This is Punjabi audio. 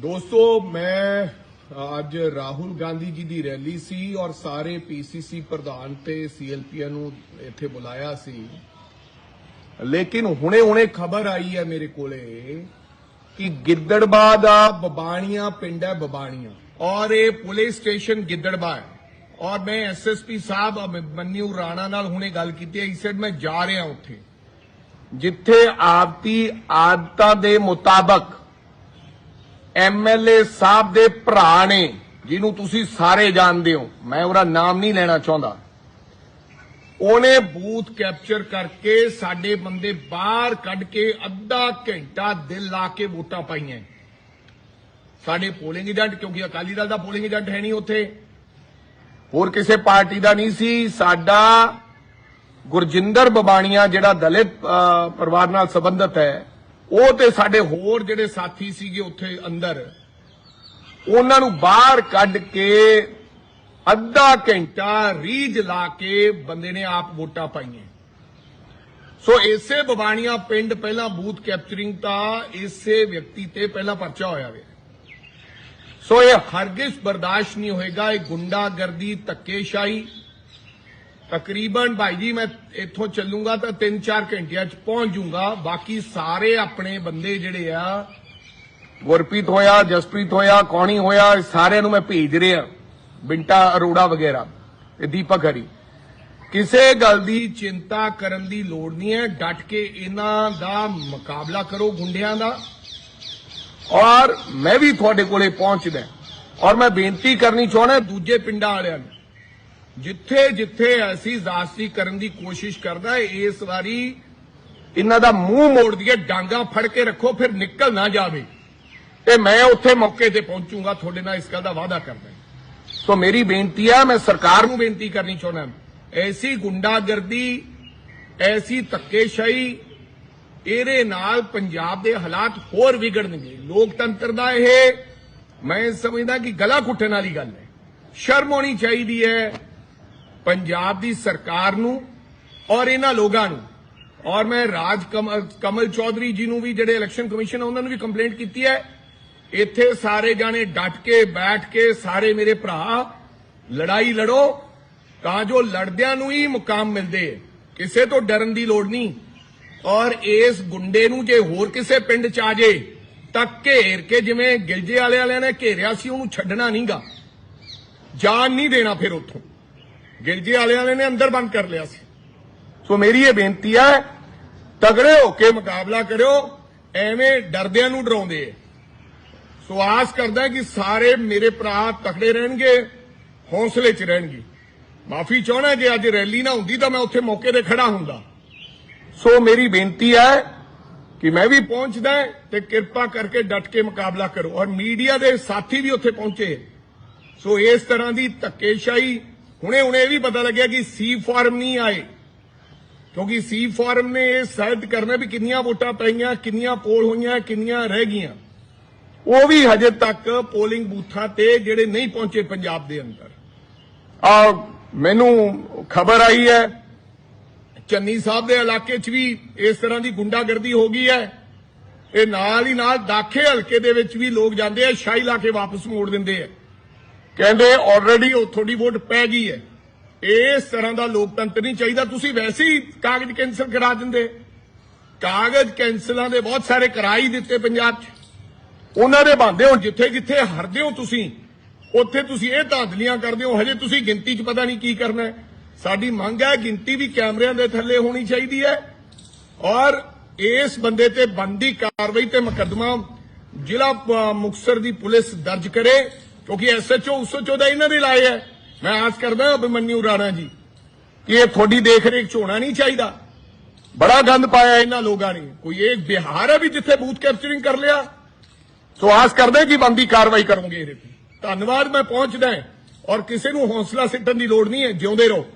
ਦੋਸਤੋ, ਮੈਂ ਅੱਜ ਰਾਹੁਲ ਗਾਂਧੀ ਜੀ ਦੀ ਰੈਲੀ ਸੀ ਔਰ ਸਾਰੇ ਪੀਸੀਸੀ ਪ੍ਰਧਾਨ ਤੇ ਸੀਐਲਪੀ ਨੂੰ ਇੱਥੇ ਬੁਲਾਇਆ ਸੀ। ਲੇਕਿਨ ਹੁਣੇ-ਹੁਣੇ ਖਬਰ ਆਈ ਹੈ ਮੇਰੇ ਕੋਲੇ ਕਿ ਗਿੱਦੜਬਾ ਦਾ ਬਬਾਣੀਆਂ ਪਿੰਡ ਹੈ ਬਬਾਣੀਆਂ ਔਰ ਇਹ ਪੁਲਿਸ ਸਟੇਸ਼ਨ ਗਿੱਦੜਬਾ ਹੈ। ਔਰ ਮੈਂ ਐਸਐਸਪੀ ਸਾਹਿਬ ਅਭਿਮਨਿਊ ਰਾਣਾ ਨਾਲ ਹੁਣੇ ਗੱਲ ਕੀਤੀ ਹੈ। ਇਸ ਮੈਂ ਜਾ ਰਿਹਾ ਉੱਥੇ। ਜਿੱਥੇ ਆਪਤੀ ਆਦਤਾਂ ਦੇ ਮੁਤਾਬਕ ਐਮਐਲਏ ਸਾਹਿਬ ਦੇ ਭਰਾ ਨੇ, ਜਿਹਨੂੰ ਤੁਸੀਂ ਸਾਰੇ ਜਾਣਦੇ ਹੋ, ਮੈਂ ਉਹਦਾ ਨਾਮ ਨਹੀਂ ਲੈਣਾ ਚਾਹੁੰਦਾ। ਉਹਨੇ ਬੂਥ ਕੈਪਚਰ ਕਰਕੇ ਸਾਡੇ ਬੰਦੇ ਬਾਹਰ ਕੱਢ ਕੇ ਅੱਧਾ ਘੰਟਾ ਦਿਲ ਲਾ ਕੇ ਵੋਟਾਂ ਪਾਈਆਂ। ਸਾਡੇ ਪੋਲਿੰਗ ਏਜੰਟ, ਕਿਉਂਕਿ ਅਕਾਲੀ ਦਲ ਦਾ ਪੋਲਿੰਗ ਏਜੰਟ ਹੈ ਨਹੀਂ ਉੱਥੇ। ਹੋਰ ਕਿਸੇ ਪਾਰਟੀ ਦਾ ਨਹੀਂ ਸੀ। ਸਾਡਾ ਗੁਰਜਿੰਦਰ ਬਬਾਣੀਆਂ ਜਿਹੜਾ ਦਲਿਤ ਪਰਿਵਾਰ ਨਾਲ ਸੰਬੰਧਿਤ ਹੈ ਉਹ ਤੇ ਸਾਡੇ ਹੋਰ ਜਿਹੜੇ ਸਾਥੀ ਸੀਗੇ ਉੱਥੇ ਅੰਦਰ, ਉਹਨਾਂ ਨੂੰ ਬਾਹਰ ਕੱਢ ਕੇ ਅੱਧਾ ਘੰਟਾ ਰੀਝ ਲਾ ਕੇ ਬੰਦੇ ਨੇ ਆਪ ਵੋਟਾਂ ਪਾਈਆਂ। ਸੋ ਇਸੇ ਬਬਾਣੀਆਂ ਪਿੰਡ ਪਹਿਲਾਂ ਬੂਥ ਕੈਪਚਰਿੰਗ ਤਾਂ ਇਸੇ ਵਿਅਕਤੀ ਤੇ ਪਹਿਲਾਂ ਪਰਚਾ ਹੋਇਆ ਵੇ। ਸੋ ਇਹ ਹਰਗਿਜ਼ ਬਰਦਾਸ਼ਤ ਨਹੀਂ ਹੋਏਗਾ, ਇਹ ਗੁੰਡਾਗਰਦੀ, ਧੱਕੇਸ਼ਾਹੀ। ਤਕਰੀਬਨ ਭਾਈ ਜੀ, ਮੈਂ ਇੱਥੋਂ ਚੱਲੂਗਾ ਤਾਂ 3-4 ਘੰਟਿਆਂ 'ਚ ਪਹੁੰਚ ਜਾਊਂਗਾ ਬਾਕੀ ਸਾਰੇ ਆਪਣੇ ਬੰਦੇ ਜਿਹੜੇ ਆ, ਗੁਰਪ੍ਰੀਤ ਹੋਇਆ, ਜਸਪ੍ਰੀਤ ਹੋਇਆ, ਕੌਣੀ ਹੋਇਆ, ਇਹ ਸਾਰਿਆਂ ਨੂੰ ਮੈਂ ਭੇਜ ਰਿਹਾ। ਬਿੰਟਾ, ਅਰੋੜਾ ਵਗੈਰਾ ਤੇ ਦੀਪਕ ਹਰੀ। ਕਿਸੇ ਗੱਲ ਦੀ ਚਿੰਤਾ ਕਰਨ ਦੀ ਲੋੜ ਨਹੀਂ ਹੈ। ਡਟ ਕੇ ਇਹਨਾਂ ਦਾ ਮੁਕਾਬਲਾ ਕਰੋ ਗੁੰਡਿਆਂ ਦਾ। ਔਰ ਮੈਂ ਵੀ ਤੁਹਾਡੇ ਕੋਲੇ ਪਹੁੰਚਦਾ। ਔਰ ਮੈਂ ਬੇਨਤੀ ਕਰਨੀ ਚਾਹੁੰਦਾ ਦੂਜੇ ਪਿੰਡਾਂ ਵਾਲਿਆਂ ਨੂੰ ਜਿੱਥੇ ਜਿੱਥੇ ਐਸੀ ਜ਼ਾਸਤੀ ਕਰਨ ਦੀ ਕੋਸ਼ਿਸ਼ ਕਰਦਾ ਇਸ ਵਾਰੀ ਇਹਨਾਂ ਦਾ ਮੂੰਹ ਮੋੜ ਦਈਏ, ਡਾਂਗਾ ਫੜ ਕੇ ਰੱਖੋ, ਫਿਰ ਨਿਕਲ ਨਾ ਜਾਵੇ। ਤੇ ਮੈਂ ਉੱਥੇ ਮੌਕੇ ਤੇ ਪਹੁੰਚੂਗਾ, ਤੁਹਾਡੇ ਨਾਲ ਇਸ ਗੱਲ ਦਾ ਵਾਅਦਾ ਕਰਦਾ ਸੋ ਮੇਰੀ ਬੇਨਤੀ ਹੈ ਮੈਂ ਸਰਕਾਰ ਨੂੰ ਬੇਨਤੀ ਕਰਨੀ ਚਾਹੁੰਦਾ ਐਸੀ ਗੁੰਡਾਗਰਦੀ, ਐਸੀ ਧੱਕੇਸ਼ਾਹੀ, ਇਹਦੇ ਨਾਲ ਪੰਜਾਬ ਦੇ ਹਾਲਾਤ ਹੋਰ ਵਿਗੜਨਗੇ। ਲੋਕਤੰਤਰ ਦਾ ਇਹ, ਮੈਂ ਸਮਝਦਾ ਕਿ ਗਲਾ ਘੁੱਟਣ ਵਾਲੀ ਗੱਲ ਹੈ। ਸ਼ਰਮ ਹੋਣੀ ਚਾਹੀਦੀ ਹੈ ਪੰਜਾਬ ਦੀ ਸਰਕਾਰ ਨੂੰ ਔਰ ਇਹਨਾਂ ਲੋਕਾਂ ਨੂੰ। ਔਰ ਮੈਂ ਰਾਜ ਕਮਲ ਕਮਲ ਚੌਧਰੀ ਜੀ ਨੂੰ ਵੀ, ਜਿਹੜੇ ਇਲੈਕਸ਼ਨ ਕਮਿਸ਼ਨ ਆ, ਉਹਨਾਂ ਨੂੰ ਵੀ ਕੰਪਲੇਂਟ ਕੀਤੀ ਹੈ। ਇੱਥੇ ਸਾਰੇ ਜਾਣੇ ਡਟ ਕੇ, ਬੈਠ ਕੇ, ਸਾਰੇ ਮੇਰੇ ਭਰਾ, ਲੜਾਈ ਲੜੋ, ਤਾਂ ਜੋ ਲੜਦਿਆਂ ਨੂੰ ਹੀ ਮੁਕਾਮ ਮਿਲਦੇ। ਕਿਸੇ ਤੋਂ ਡਰਨ ਦੀ ਲੋੜ ਨਹੀਂ। ਔਰ ਇਸ ਗੁੰਡੇ ਨੂੰ ਜੇ ਹੋਰ ਕਿਸੇ ਪਿੰਡ ਚ ਆ ਜੇ, ਤਾਂ ਘੇਰ ਕੇ ਜਿਵੇਂ ਗਿਲਜੇ ਵਾਲੇ ਵਾਲਿਆਂ ਨੇ ਘੇਰਿਆ ਸੀ, ਉਹਨੂੰ ਛੱਡਣਾ ਨਹੀਂਗਾ ਜਾਨ ਨਹੀਂ ਦੇਣਾ ਫਿਰ ਉੱਥੋਂ। ਗਿਲਜੇ ਵਾਲੇ ਵਾਲਿਆਂ ਨੇ ਅੰਦਰ ਬੰਦ ਕਰ ਲਿਆ ਸੀ। ਸੋ ਮੇਰੀ ਇਹ ਬੇਨਤੀ ਹੈ, ਤਗੜੇ ਹੋ ਕੇ ਮੁਕਾਬਲਾ ਕਰਿਓ, ਐਵੇਂ ਡਰਦਿਆਂ ਨੂੰ ਡਰਾਉਂਦੇ ਐ ਸੋ ਆਸ ਕਰਦਾ ਕਿ ਸਾਰੇ ਮੇਰੇ ਭਰਾ ਤਕੜੇ ਰਹਿਣਗੇ, ਹੌਸਲੇ 'ਚ ਰਹਿਣਗੇ। ਮਾਫੀ ਚਾਹਣਾ ਜੇ ਅੱਜ ਰੈਲੀ ਨਾ ਹੁੰਦੀ ਤਾਂ ਮੈਂ ਉੱਥੇ ਮੌਕੇ ਤੇ ਖੜਾ ਹੁੰਦਾ। ਸੋ ਮੇਰੀ ਬੇਨਤੀ ਹੈ ਕਿ ਮੈਂ ਵੀ ਪਹੁੰਚਦਾ ਤੇ ਕਿਰਪਾ ਕਰਕੇ ਡਟ ਕੇ ਮੁਕਾਬਲਾ ਕਰੋ। ਔਰ ਮੀਡੀਆ ਦੇ ਸਾਥੀ ਵੀ ਉੱਥੇ ਪਹੁੰਚੇ। ਸੋ ਇਸ ਤਰ੍ਹਾਂ ਦੀ ਧੱਕੇਸ਼ਾਹੀ ਹੁਣੇ ਹੁਣੇ ਇਹ ਵੀ ਪਤਾ ਲੱਗਿਆ ਕਿ ਸੀ ਫਾਰਮ ਨਹੀਂ ਆਏ। ਕਿਉਂਕਿ ਸੀ ਫਾਰਮ ਨੇ ਇਹ ਸਾਬਤ ਕਰਨਾ ਵੀ ਕਿੰਨੀਆਂ ਵੋਟਾਂ ਪਈਆਂ, ਕਿੰਨੀਆਂ ਪੋਲ ਹੋਈਆਂ, ਕਿੰਨੀਆਂ ਰਹਿ ਗਈਆਂ। ਉਹ ਵੀ ਹਜੇ ਤੱਕ ਪੋਲਿੰਗ ਬੂਥਾਂ ਤੇ ਜਿਹੜੇ ਨਹੀਂ ਪਹੁੰਚੇ ਪੰਜਾਬ ਦੇ ਅੰਦਰ। ਆ ਮੈਨੂੰ ਖਬਰ ਆਈ ਹੈ, ਚੰਨੀ ਸਾਹਿਬ ਦੇ ਇਲਾਕੇ 'ਚ ਵੀ ਇਸ ਤਰ੍ਹਾਂ ਦੀ ਗੁੰਡਾਗਰਦੀ ਹੋ ਗਈ ਹੈ। ਇਹ ਨਾਲ ਹੀ ਨਾਲ ਦਾਖੇ ਹਲਕੇ ਦੇ ਵਿੱਚ ਵੀ ਲੋਕ ਜਾਂਦੇ ਆ, ਸ਼ਾਹੀ ਲਾ ਕੇ ਵਾਪਸ ਮੋੜ ਦਿੰਦੇ ਆ। ਕਹਿੰਦੇ ਆਲਰੇਡੀ ਉਹ ਥੋੜੀ ਵੋਟ ਪੈ ਗਈ ਹੈ। ਇਸ ਤਰ੍ਹਾਂ ਦਾ ਲੋਕਤੰਤਰ ਨਹੀਂ ਚਾਹੀਦਾ। ਤੁਸੀਂ ਵੈਸੇ ਹੀ ਕਾਗਜ਼ ਕੈਂਸਲ ਕਰਾ ਦਿੰਦੇ। ਕਾਗਜ਼ ਕੈਂਸਲਾਂ ਦੇ ਬਹੁਤ ਸਾਰੇ ਕਰਾ ਦਿੱਤੇ ਪੰਜਾਬ 'ਚ। ਉਹਨਾਂ ਦੇ ਬੰਦੇ ਹੁਣ ਜਿੱਥੇ ਜਿੱਥੇ ਹਰਦੇ ਹੋ ਤੁਸੀਂ ਉੱਥੇ ਤੁਸੀਂ ਇਹ ਧਾਂਦਲੀਆਂ ਕਰਦੇ ਹੋ। ਹਜੇ ਤੁਸੀਂ ਗਿਣਤੀ 'ਚ ਪਤਾ ਨਹੀਂ ਕੀ ਕਰਨਾ ਹੈ। ਸਾਡੀ ਮੰਗ ਹੈ ਗਿਣਤੀ ਵੀ ਕੈਮਰਿਆਂ ਦੇ ਥੱਲੇ ਹੋਣੀ ਚਾਹੀਦੀ ਹੈ। ਔਰ ਇਸ ਬੰਦੇ ਤੇ ਬੰਦੀ ਕਾਰਵਾਈ ਤੇ ਮੁਕੱਦਮਾ ਜ਼ਿਲ੍ਹਾ ਅ, ਮੁਕਤਸਰ ਦੀ ਪੁਲਿਸ ਦਰਜ ਕਰੇ। ਕਿਉਂਕਿ ਐਸਐਚਓ ਉਸਓਚਓ ਦਾ ਇਹਨਾਂ ਦੇ ਲਾਏ ਹੈ ਮੈਂ ਆਸ ਕਰਦਾ ਅਭਿਮਨਿਊ ਰਾਣਾ ਜੀ ਕਿ ਇਹ ਤੁਹਾਡੀ ਦੇਖ ਰੇਖ ਚ ਹੋਣਾ ਨਹੀਂ ਚਾਹੀਦਾ। ਬੜਾ ਗੰਦ ਪਾਇਆ ਇਹਨਾਂ ਲੋਕਾਂ ਨੇ। ਕੋਈ ਇਹ ਬਿਹਾਰ ਹੈ ਵੀ ਜਿੱਥੇ ਬੂਥ ਕੈਪਚਰਿੰਗ ਕਰ ਲਿਆ। ਸੋ ਆਸ ਕਰਦੇ ਕਿ ਬੰਦੀ ਕਾਰਵਾਈ ਕਰੋਗੇ ਇਹਦੇ ਤੇ। ਧੰਨਵਾਦ, ਮੈਂ ਪਹੁੰਚਦਾ ਔਰ ਕਿਸੇ ਨੂੰ ਹੌਸਲਾ ਸਿੱਟਣ ਦੀ ਲੋੜ ਨਹੀਂ ਹੈ, ਜਿਉਂਦੇ ਰਹੋ।